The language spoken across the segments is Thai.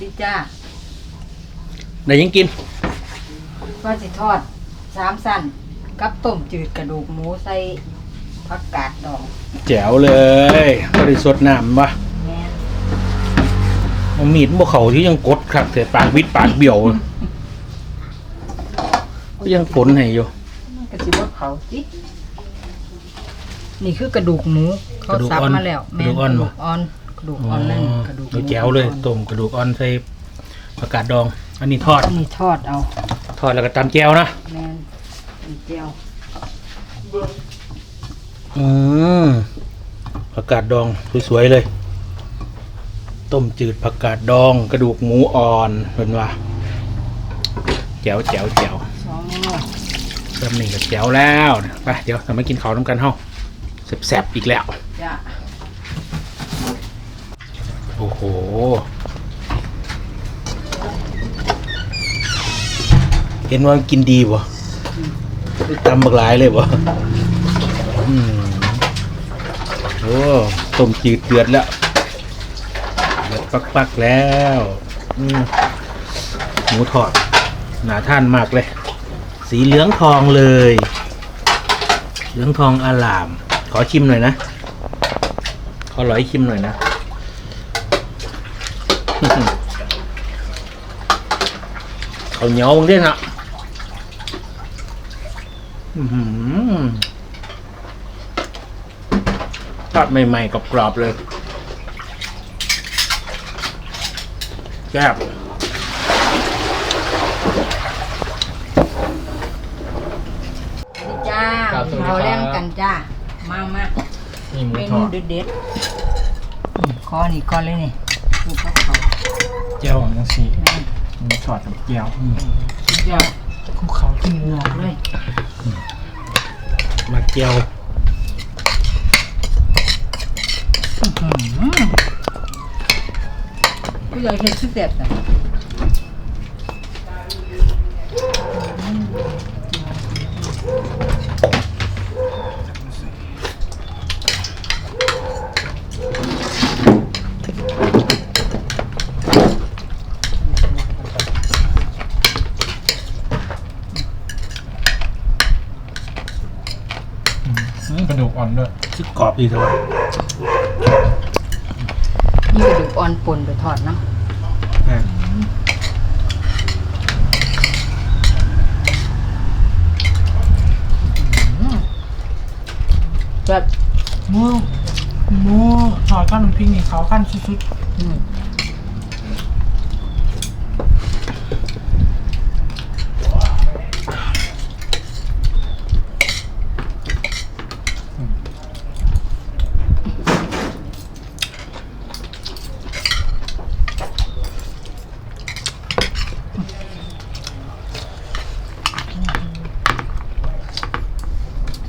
ดีจ้าได้ยังกินก็สิทอดสามสั้นกับต้มจืดกระดูกหมูใส่ผักกาดดองแจ๋วเลยก็ได้สดน้ำวะแม่นเอามีดบ่เขาที่ยังกดครับแต่ปากวิดปากเบี้ยวก็ยังผลให้อยู่ มันก็สิบ่เขาจินี่คือกระดูกหมูเขาสับมาแล้วแม่นกระดูกอ่อนกระดูกอ่อน นั่นกระดูกหมูแจ๋วเลยต้มกระดูกอ่อนใส่ผักกาดดอง อันนี้ทอด อันนี้ทอดเอา ทอดแล้วก็ตำแจ่วนะแม่นมีเจียวอืมผักกาดดองสวยๆเลย ต้มจืดผักกาดดอง กระดูกหมูอ่อนเป็นว่าแจ๋วแจ๋วแจ๋วสองหม้อเริ่มหนึ่งก็แจ๋วแล้วไปเดี๋ยวเรามากินข้าวน้ำกันเฮ้าแซ่บๆอีกแล้วจ้ะ โอ้โห เห็นว่ากินดีบ่ตำบักหลายเลยบ่โอ้ต้มจืดเดือดแล้วเดือดปักๆแล้วหมูทอดหนาท่านมากเลย สีเหลืองทองเลย เหลืองทองอลาม ขอชิมหน่อยนะ ขอร้อยชิมหน่อยนะ เขาวเหนียวมึงด้วยนะอื้อหือทอดใหม่ๆกรอบๆเลยแซ่บนี่จ้าครับสวัสดีครับเราแล่นกันจ้า มามานี่หมูเมทนูอด เด็ดๆอืมขอนี่ก่อนเลยนี่ ดูพวกเขาเจียวของจังสีแม่นหมูทอดกับเจียวสุดยอดคุกเขาขึ้นเหงอกเลยมาเจียวผู้ใหญ่เห็ดสุดเด็ดนะ กระดูกอ่อนด้วยซึกกรอบดีเท่าไหร่นี่กระดูกอ่อนป่นไปทอดเนาะแม่นแบบหมูหมูทอดขั้นน้ำพริกนี่เขาขั้นสุดอืม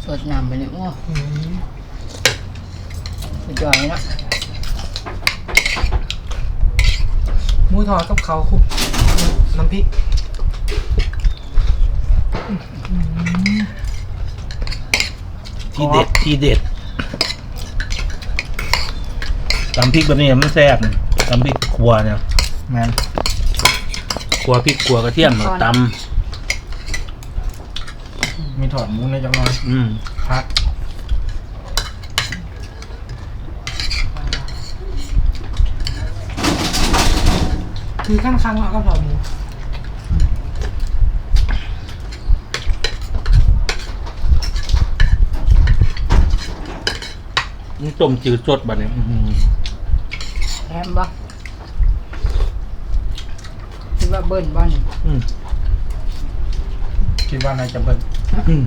สดน้ำไปเลยโอ้ ๆอืม สุดยอดเลยเนาะหมูทอดกับเขาคลุกน้ำพริกทีเด็ดทีเด็ดตำพริกแบบนี้มันแซ่บตำพริกขัวเนี่ยแม่นขัวพริกขัวกระเทียมตมีทอดหมูในจังหน่อยำอืมพัก คือขั้นครั้งแล้วก็ทอดหมูนี่ต้มจืดสดแบบนี้อื้อหือแถมบ่คิดว่าเบิ้ลบ่นี่อืมคิดว่านายจะเบิ้ลอืม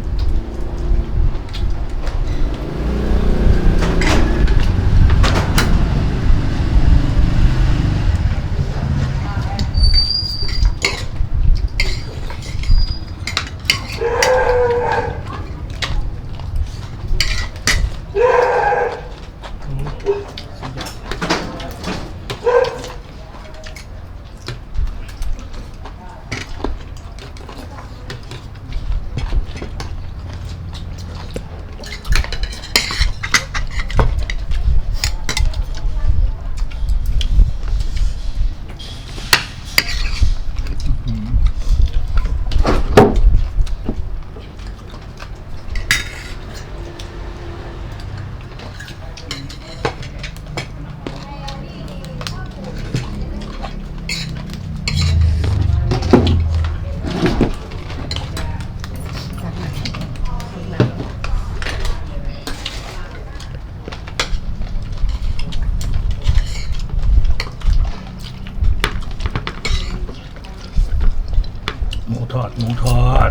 ทอด หมูทอด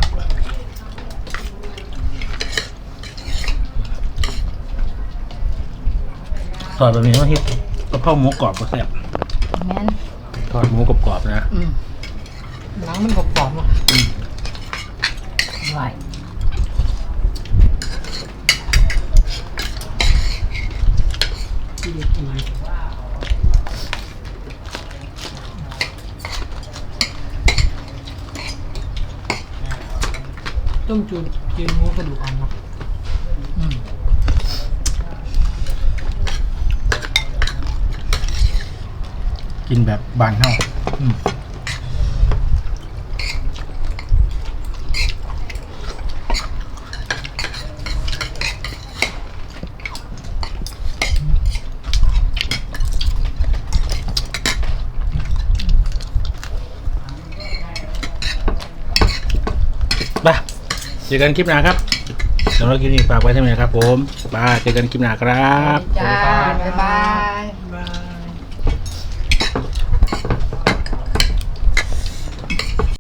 ทอดแบบนี้ต้องเฮ็ดกระเพราหมูกรอบก็แซ่บแม่นทอดหมูกรอบๆนะ อืมหนังมันกรอบๆเนาะไหวที่เด็ดจริง ต้มจืดจืดหมูกระดูกอ่อนครับอืมกินแบบบานเฮาอืมไปเจอกันคลิปหน้าครับสำหรับคลิปนี้ฝากไว้เท่านี้ครับผมบายเจอกันคลิปหน้าครับ จ้าบ๊ายบาย